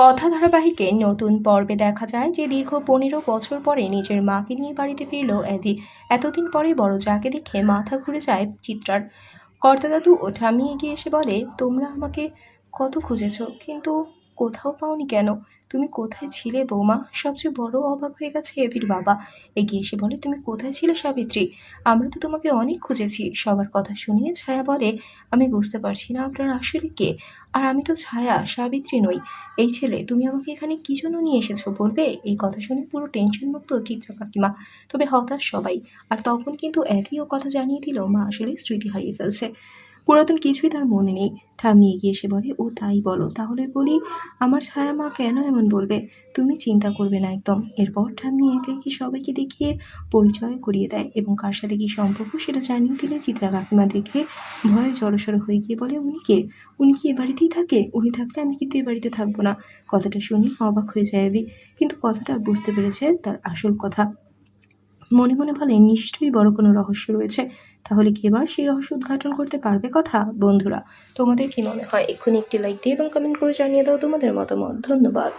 কথা ধারাবাহিকে নতুন পর্বে দেখা যায় যে দীর্ঘ পনেরো বছর পরে নিজের মাকে নিয়ে বাড়িতে ফিরল অ্যাভি এতদিন পরে বড় যাকে দেখে মাথা ঘুরে যায় চিত্রার। কর্তাদাদু ও ঠামিয়ে গিয়ে এসে বলে, তোমরা আমাকে কত খুঁজেছ, কিন্তু কোথাও পাওনি কেন? তুমি কোথায় ছিলে, বৌমা? সবচেয়ে বড় অবাক হয়ে গেছে এভির বাবা। এগিয়ে এসে বলে, তুমি কোথায় ছিলে, সাবিত্রী? আমরা তো তোমাকে অনেক খুঁজেছি। সবার কথা শুনিয়ে ছায়া বলে, আমি বুঝতে পারছি না আপনার আসলে কে। আর আমি তো ছায়া, সাবিত্রী নই। এই ছেলে, তুমি আমাকে এখানে কি জন্য নিয়ে এসেছ বলবে? এই কথা শুনে পুরো টেনশন মুক্ত চিত্রা কাকিমা। তবে হতাশ সবাই। আর তখন কিন্তু একইও কথা জানিয়ে দিল, মা আসলে স্মৃতি হারিয়ে ফেলছে। পুরাতন কিছুই তার মনে নেই। ঠাম্মি এগিয়ে এসে বলে, ও তাই বলো, তাহলে বলি আমার ছায়া মা কেন এমন বলবে? তুমি চিন্তা করবে না একদম। এরপর ঠাম্মি একে একে সবাইকে দেখিয়ে পরিচয় করিয়ে দেয় এবং কার সাথে কি সম্পর্ক সেটা জানিয়ে দিলে চিত্রা কাকিমা দেখে ভয়ে জড়সড় হয়ে গিয়ে বলে, উনি কে? উনি কি এ বাড়িতেই থাকে? উনি থাকলে আমি কিন্তু এ বাড়িতে থাকব না। কথাটা শুনে অবাক হয়ে যায় কিন্তু কথাটা বুঝতে পেরেছে তার আসল কথা। মনে মনে বলে, নিশ্চয়ই বড় কোনো রহস্য রয়েছে। তাহলে কি এবার সেই রহস্য উদ্ঘাটন করতে পারবে কথা, বন্ধুরা? তোমাদের কি মনে হয়? এক্ষুনি একটি লাইক দিয়ে এবং কমেন্ট করে জানিয়ে দাও তোমাদের মতামত। ধন্যবাদ।